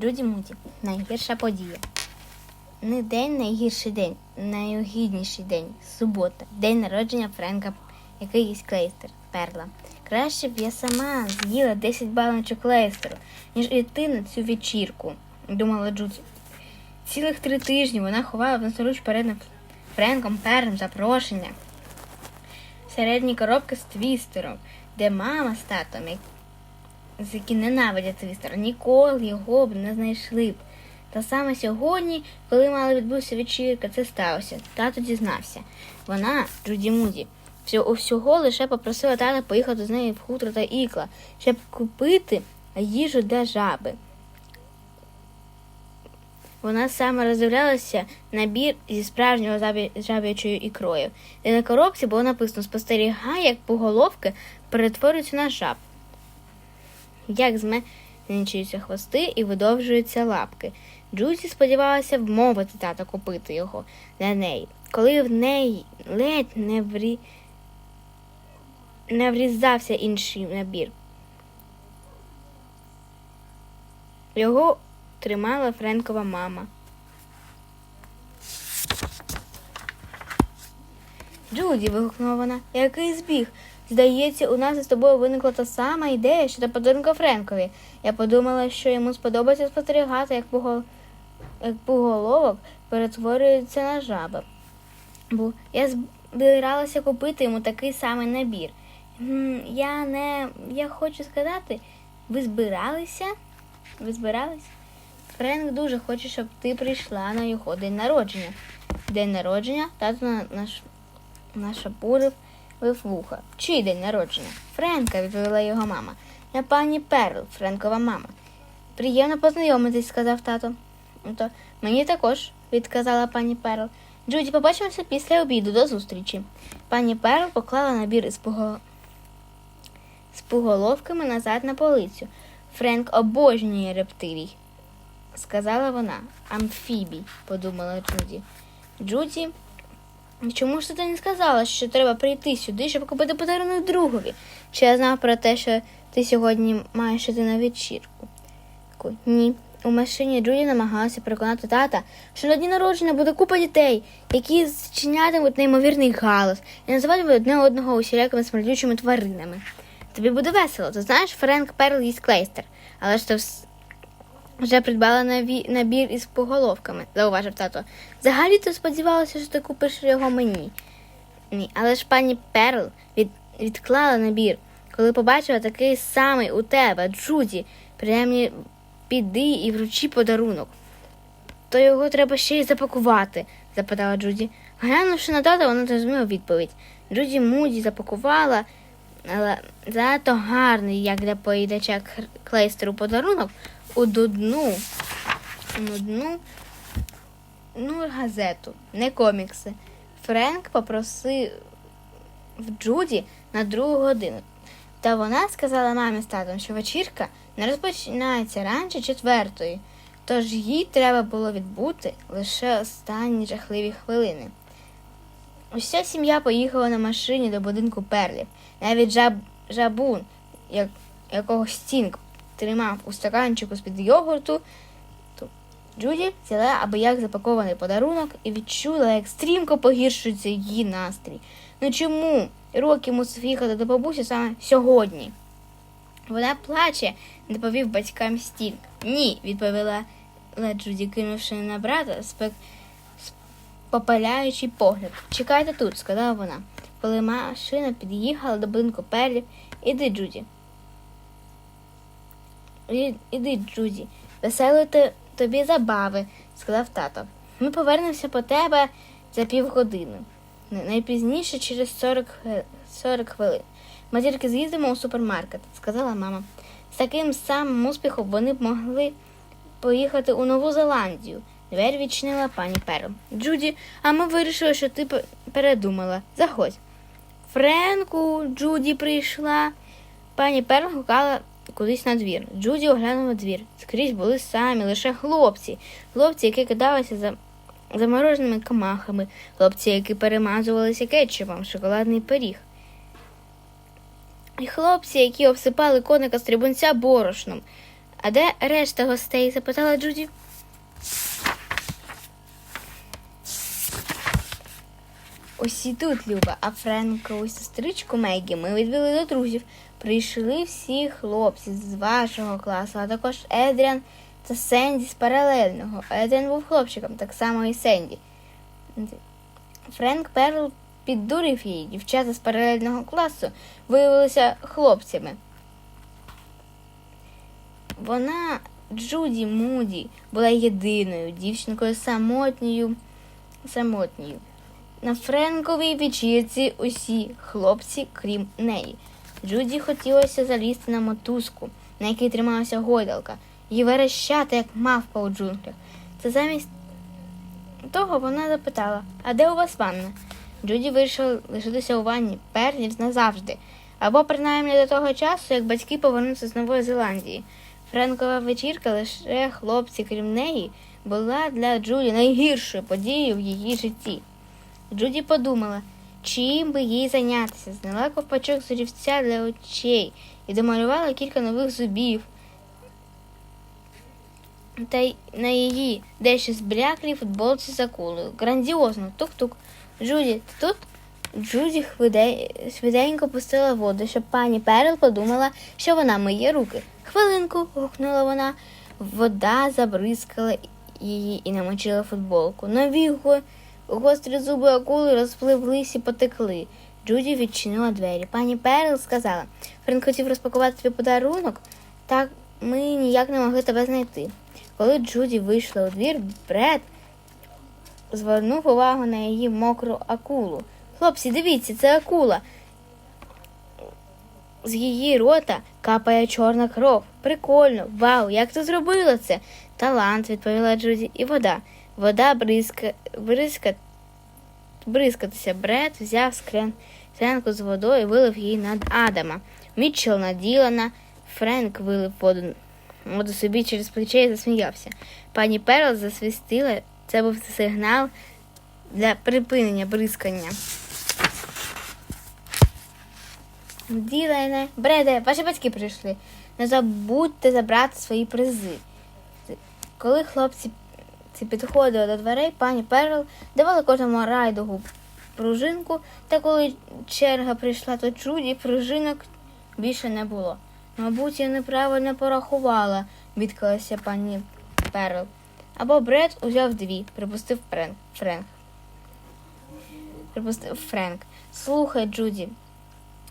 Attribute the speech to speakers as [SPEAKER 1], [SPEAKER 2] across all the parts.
[SPEAKER 1] Джуді Муді. Найгірша подія. Не день найгірший день, найогідніший день. Субота. День народження Френка якийсь клейстер. Перла. Краще б я сама з'їла 10 баночок клейстеру, ніж йти на цю вечірку, думала Джуді. Цілих три тижні вона ховала внутріч перед Френком Перлем запрошення. Середні коробки з твістером, де мама з татом, з які ненавидять твістер, ніколи його б не знайшли б. Та саме сьогодні, коли мала відбутися вечірка, це сталося. Тато дізнався. Вона, Джуді Муді, всього, лише попросила тата поїхати з нею в хутро та ікла, щоб купити їжу для жаби. Вона саме роздивлялася набір зі справжнього жаб'ячою ікрою, де на коробці було написано спостерігай, як поголовки перетворюються на жаб. Як зменшуються хвости і видовжуються лапки. Джуді сподівалася вмовити тата купити його для неї, коли в неї ледь не, врі... не врізався інший набір. Його тримала Френкова мама. Джуді, вигукнула вона, який збіг. Здається, у нас із тобою виникла та сама ідея щодо подарунка Френкові. Я подумала, що йому сподобається спостерігати, як, пого... як поголовок перетворюється на жаби. Бо я збиралася купити йому такий самий набір. Я не. Я хочу сказати, ви збиралися? Ви збирались? Френк дуже хоче, щоб ти прийшла на його день народження. День народження тато на- наш нашапурив вуха. Чий день народження? Френка, відповіла його мама. Я пані Перл, Френкова мама. Приємно познайомитись, сказав тато. «Ну, То мені також, відказала пані Перл. Джуді, побачимося після обіду до зустрічі. Пані Перл поклала набір із пого... з поголовками назад на полицю. Френк обожнює рептилій, сказала вона. Амфібій, подумала Джуді. Джуді Чому ж ти не сказала, що треба прийти сюди, щоб купити подарунок другові? Чи я знав про те, що ти сьогодні маєш іти на вечірку? Ні. У машині Джуді намагалася переконати тата, що на дні народження буде купа дітей, які зчинятимуть неймовірний галас і називатимуть одне одного усілякими смердючими тваринами. Тобі буде весело, ти знаєш, Френк Перл їсть клейстер, але ж вс- вже придбала наві- набір із поголовками, зауважив тато. Взагалі ти сподівалася, що ти купиш його мені. Ні, але ж пані Перл від... відклала набір, коли побачила такий самий у тебе, Джуді, принаймні піди і вручи подарунок. То його треба ще й запакувати, запитала Джуді. Глянувши на тата, вона зрозуміла відповідь. Джуді Муді запакувала, але занадто гарний, як для поїдача клейстеру подарунок, у додну, нудну ну, газету, не комікси. Френк попросив Джуді на другу годину. Та вона сказала мамі з татом, що вечірка не розпочинається раніше четвертої, тож їй треба було відбути лише останні жахливі хвилини. Уся сім'я поїхала на машині до будинку перлів. Навіть жаб, жабун, як, якого Стінг тримав у стаканчику з-під йогурту, то Джуді взяла аби як запакований подарунок і відчула, як стрімко погіршується її настрій. Ну чому Рокі мусив їхати до бабусі саме сьогодні? Вона плаче, доповів батькам Стінг. Ні, відповіла Джуді, кинувши на брата спек попаляючий погляд. Чекайте тут, сказала вона. Коли машина під'їхала до будинку перлів, іди, Джуді. «І- Іди, Джуді, веселої тобі забави, сказав тато. Ми повернемося по тебе за півгодини. Найпізніше через 40, 40 хвилин. Ми тільки з'їздимо у супермаркет, сказала мама. З таким самим успіхом вони б могли поїхати у Нову Зеландію. Двері відчинила пані Перл. Джуді, а ми вирішили, що ти передумала. Заходь. Френку, Джуді прийшла. Пані Перл гукала кудись на двір. Джуді оглянула двір. Скрізь були самі, лише хлопці. Хлопці, які кидалися за замороженими камахами, хлопці, які перемазувалися кетчупом, шоколадний пиріг. І хлопці, які обсипали коника стрибунця борошном. А де решта гостей? запитала Джуді. Усі тут, Люба, а Френкову сестричку Мегі ми відвели до друзів. Прийшли всі хлопці з вашого класу, а також Едріан та Сенді з паралельного. Едріан був хлопчиком, так само і Сенді. Френк Перл піддурив її. Дівчата з паралельного класу виявилися хлопцями. Вона, Джуді Муді, була єдиною дівчинкою самотньою. самотньою. На Френковій вечірці усі хлопці, крім неї. Джуді хотілося залізти на мотузку, на якій трималася гойдалка, і верещати, як мавпа у джунглях. Це замість того вона запитала, а де у вас ванна? Джуді вирішила лишитися у ванні перш назавжди, або принаймні до того часу, як батьки повернуться з Нової Зеландії. Френкова вечірка, лише хлопці, крім неї, була для Джуді найгіршою подією в її житті. Джуді подумала, чим би їй зайнятися, зняла ковпачок з для очей і домалювала кілька нових зубів. Та на її дещо збляклій футболці з акулою. Грандіозно, тук-тук. Джуді, ти тут? Джуді швиденько пустила воду, щоб пані Перл подумала, що вона миє руки. Хвилинку, гукнула вона. Вода забризкала її і намочила футболку. Нові гострі зуби акули розпливлись і потекли. Джуді відчинила двері. Пані Перл сказала, Френк хотів розпакувати тобі подарунок, так ми ніяк не могли тебе знайти. Коли Джуді вийшла у двір, Бред звернув увагу на її мокру акулу. Хлопці, дивіться, це акула. З її рота капає чорна кров. Прикольно, вау, як ти зробила це? Талант, відповіла Джуді, і вода. Вода бризка, бризка, бризкатися. Бред взяв склен, склянку з водою і вилив її над Адама. Мітчел наділена, Френк вилив воду, воду собі через плече і засміявся. Пані Перл засвістила, це був сигнал для припинення бризкання. Ділене, Бреде, ваші батьки прийшли. Не забудьте забрати свої призи. Коли хлопці ці підходили до дверей, пані Перл давала кожному райдугу пружинку, та коли черга прийшла, то Джуді пружинок більше не було. Мабуть, я неправильно порахувала, відкалася пані Перл. Або Бред узяв дві, припустив Френк. Припустив Френк. Слухай, Джуді,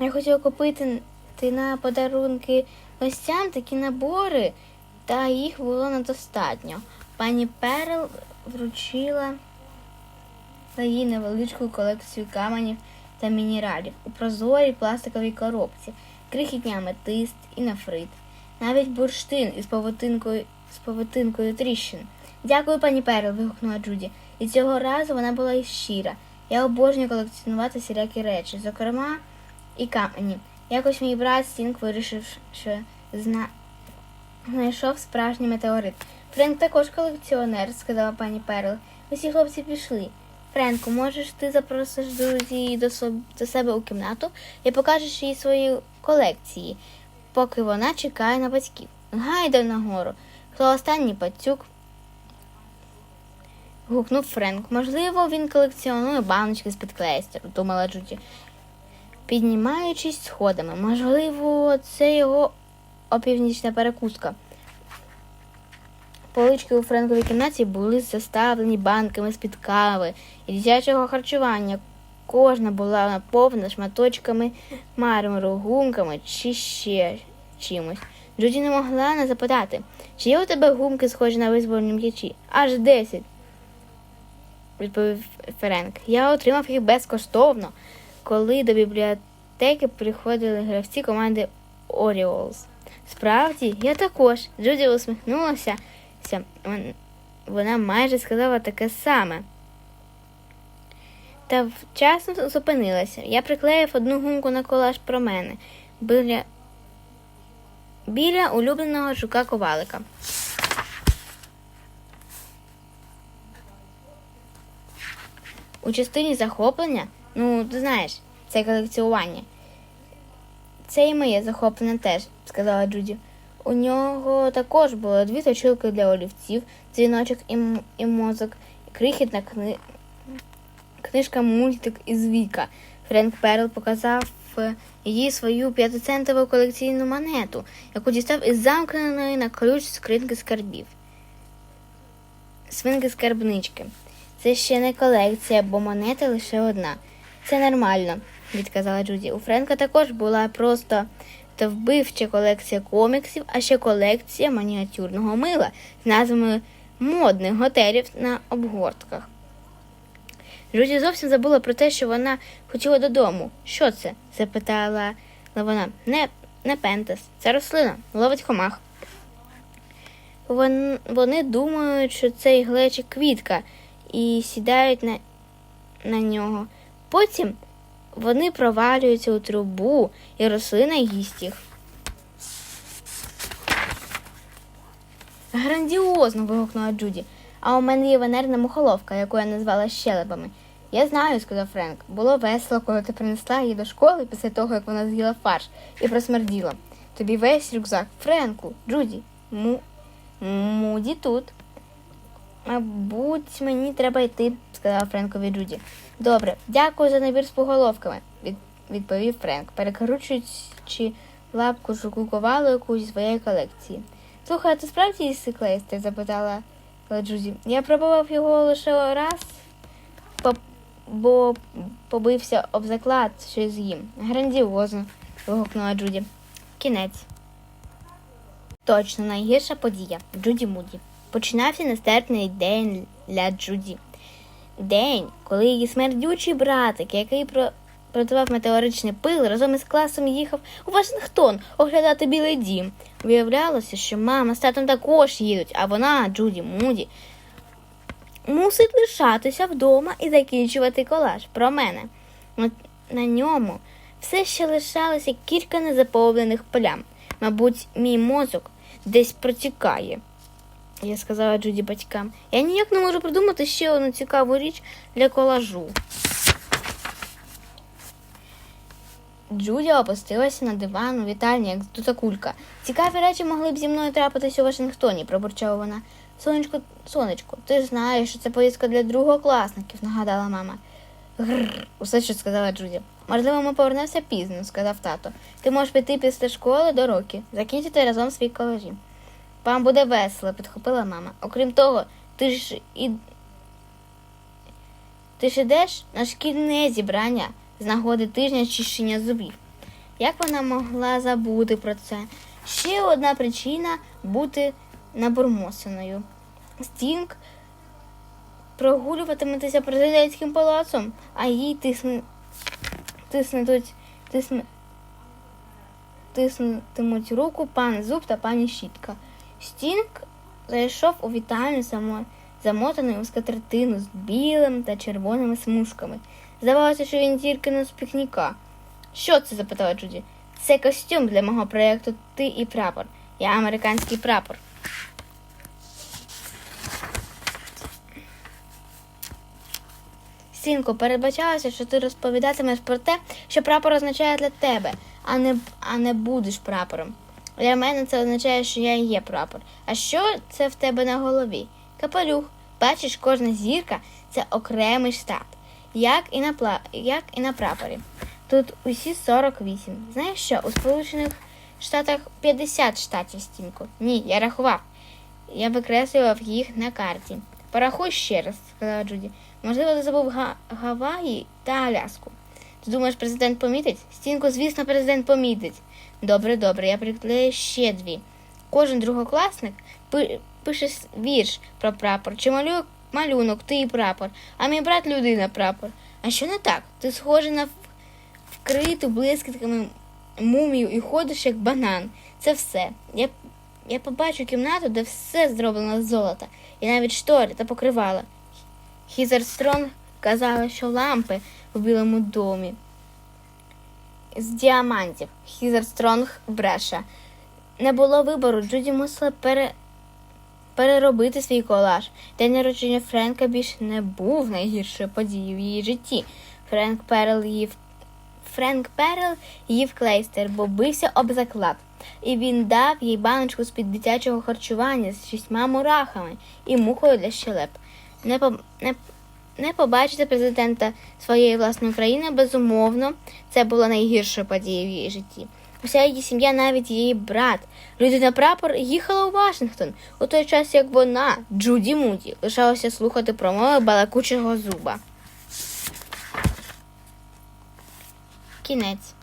[SPEAKER 1] я хотіла купити ти на подарунки гостям такі набори, та їх було недостатньо. Пані Перл вручила їй невеличку колекцію каменів та мінералів у прозорій пластиковій коробці, крихітні аметист і нафрит, навіть бурштин із павутинкою, з павутинкою тріщин. Дякую, пані Перл, вигукнула Джуді. І цього разу вона була і щира. Я обожнюю колекціонувати всілякі речі, зокрема і камені. Якось мій брат Стінг вирішив, що зна... знайшов справжній метеорит. Френк також колекціонер, сказала пані Перл. Усі хлопці пішли. Френку, можеш ти запросиш друзі до, до себе у кімнату і покажеш їй свої колекції, поки вона чекає на батьків. Гайда нагору. Хто останній пацюк? гукнув Френк. Можливо, він колекціонує баночки з-під клейстеру, думала Джуді. Піднімаючись сходами, можливо, це його опівнічна перекуска. Полички у Френковій кімнаті були заставлені банками з-під кави і дитячого харчування. Кожна була наповнена шматочками мармуру, гумками чи ще чимось. Джуді не могла не запитати, чи є у тебе гумки, схожі на визвольні м'ячі? Аж десять, відповів Френк. Я отримав їх безкоштовно, коли до бібліотеки приходили гравці команди Orioles. Справді, я також. Джуді усміхнулася. Вон- Вона майже сказала таке саме. Та вчасно зупинилася. Я приклеїв одну гумку на колаж про мене біля, біля улюбленого жука ковалика. У частині захоплення, ну, ти знаєш, це колекціювання. Це і моє захоплення теж, сказала Джуді. У нього також було дві точилки для олівців, дзвіночок і, і мозок, крихітна кни... книжка мультик із Віка. Френк Перл показав е, їй свою п'ятицентову колекційну монету, яку дістав із замкненої на ключ скринки скарбів. Свинки скарбнички. Це ще не колекція, бо монета лише одна. Це нормально, відказала Джуді. У Френка також була просто та вбивча колекція коміксів, а ще колекція мініатюрного мила з назвами модних готелів на обгортках. Джуді зовсім забула про те, що вона хотіла додому. Що це? запитала вона. Не, не пентес, це рослина, ловить комах. Вон, вони думають, що цей глечик квітка, і сідають на, на нього. Потім вони провалюються у трубу, і рослина їсть їх. Грандіозно. вигукнула Джуді. А у мене є венерна мухоловка, яку я назвала щелепами. Я знаю, сказав Френк. Було весело, коли ти принесла її до школи після того, як вона з'їла фарш і просмерділа. Тобі весь рюкзак. Френку, Джуді, му... Муді тут. Мабуть, мені треба йти, сказала Френкові Джуді. Добре, дякую за набір з поголовками, від, відповів Френк, перекручуючи лапку шокуковалу якусь зі своєї колекції. Слухай, а ти справді їси клейстер? запитала Джуді. Я пробував його лише раз, бо побився об заклад, що з'їм. Грандіозно, вигукнула Джуді. Кінець. Точно найгірша подія Джуді Муді. Починався нестерпний день для Джуді. День, коли її смердючий братик, який про... продавав метеоричний пил, разом із класом їхав у Вашингтон оглядати білий дім. Виявлялося, що мама з татом також їдуть, а вона, Джуді Муді, мусить лишатися вдома і закінчувати колаж про мене. На ньому все ще лишалося кілька незаповнених полям. Мабуть, мій мозок десь протікає. Я сказала Джуді батькам. Я ніяк не можу придумати ще одну цікаву річ для колажу. Джуді опустилася на диван у вітальні, як здута кулька. Цікаві речі могли б зі мною трапитись у Вашингтоні, пробурчала вона. Сонечко, сонечко, ти ж знаєш, що це поїздка для другокласників, нагадала мама. Гррр, усе, що сказала Джуді. Можливо, ми повернемося пізно, сказав тато. Ти можеш піти після школи до роки, закінчити разом свій колажі. Вам буде весело, підхопила мама. Окрім того, ти ж і. Ти ж ідеш на шкільне зібрання з нагоди тижня чищення зубів. Як вона могла забути про це? Ще одна причина бути набурмосеною. Стінг прогулюватиметься президентським палацом, а їй тисне, тиснуть, тисне, тиснутимуть руку пан Зуб та пані Щітка. Стінг зайшов у вітальню само, замотаний у скатертину з білим та червоними смужками. Здавалося, що він тільки не з пікніка. Що це? запитала Джуді. Це костюм для мого проєкту Ти і прапор. Я американський прапор. Сінко, передбачалося, що ти розповідатимеш про те, що прапор означає для тебе, а не, а не будеш прапором. Для мене це означає, що я є прапор. А що це в тебе на голові? Капелюх. Бачиш, кожна зірка це окремий штат, як і на, пла... як і на прапорі. Тут усі 48. Знаєш що? У Сполучених Штатах 50 штатів стінку. Ні, я рахував. Я викреслював їх на карті. Порахуй ще раз, сказала Джуді. Можливо, ти забув Га- Гаваї та Аляску. Ти думаєш, президент помітить? Стінку, звісно, президент помітить. Добре, добре, я приклею ще дві. Кожен другокласник пише вірш про прапор, чи малюнок, ти і прапор, а мій брат людина прапор. А що не так? Ти схожий на вкриту блискітками мумію і ходиш як банан. Це все. Я, я побачу кімнату, де все зроблено з золота, і навіть штори та покривала. Хізер Стронг казала, що лампи в білому домі з діамантів. Хізер Стронг бреше. Не було вибору, Джуді мусила пере... переробити свій колаж. День народження Френка більше не був найгіршою подією в її житті. Френк Перл їв Френк Перл їв клейстер, бо бився об заклад. і він дав їй баночку з-під дитячого харчування з шістьма мурахами і мухою для щелеп. Не, по, не, не побачити президента своєї власної країни, безумовно, це була найгірша подія в її житті. Уся її сім'я, навіть її брат, людина прапор їхала у Вашингтон у той час, як вона, Джуді Муді, лишалася слухати промови балакучого зуба. Кінець.